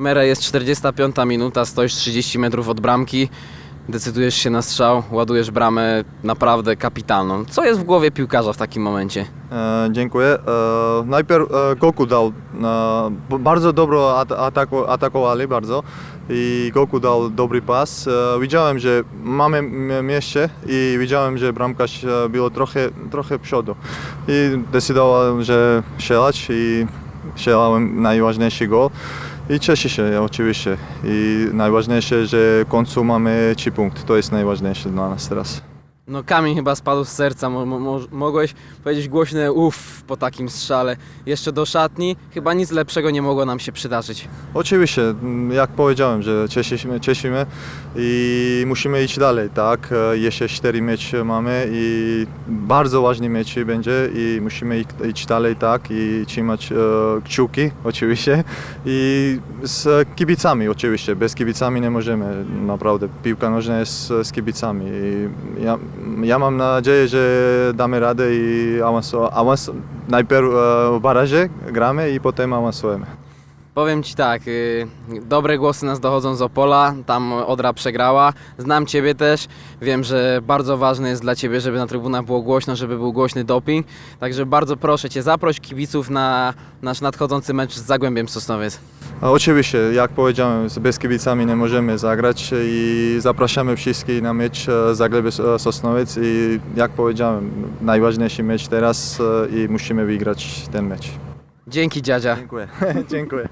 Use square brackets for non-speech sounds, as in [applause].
Mere jest 45 minuta, stoisz 30 metrów od bramki, decydujesz się na strzał, ładujesz bramę naprawdę kapitalną. Co jest w głowie piłkarza w takim momencie? E, dziękuję. E, najpierw e, Goku dał, e, bardzo dobro at, ataku, atakowali bardzo i Goku dał dobry pas. E, widziałem, że mamy m- miejsce i widziałem, że bramkarz e, było trochę, trochę przodu i decydowałem, że strzelać i strzelałem najważniejszy gol. I cieszę się oczywiście. I najważniejsze, że w końcu mamy 3 punkty. To jest najważniejsze dla nas teraz. No kamień chyba spadł z serca, mo, mo, mo, mogłeś powiedzieć głośne uff po takim strzale. Jeszcze do szatni, chyba nic lepszego nie mogło nam się przydarzyć. Oczywiście, mm, jak powiedziałem, że cieszymy, cieszymy i musimy iść dalej, tak? E, Jeszcze cztery mecze mamy i bardzo ważny mecz będzie i musimy iść dalej, tak? I trzymać e, kciuki, [laughs] oczywiście. I z kibicami, oczywiście. Bez kibicami nie możemy, naprawdę. Piłka nożna jest z kibicami. I ja, ja mam nadzieję, że damy radę i awans, awans, najpierw e, w barazie gramy i potem awansujemy. Powiem Ci tak, y, dobre głosy nas dochodzą z Opola, tam Odra przegrała. Znam Ciebie też, wiem, że bardzo ważne jest dla Ciebie, żeby na trybunach było głośno, żeby był głośny doping. Także bardzo proszę Cię, zaproś kibiców na nasz nadchodzący mecz z Zagłębiem Sosnowiec. Oczywiście, jak powiedziałem, bez kibicami nie możemy zagrać i zapraszamy wszystkich na mecz e, Zagłębie Sosnowiec i jak powiedziałem, najważniejszy mecz teraz e, i musimy wygrać ten mecz. Dzięki dziadzia. Dziękuję. [laughs] Dziękuję.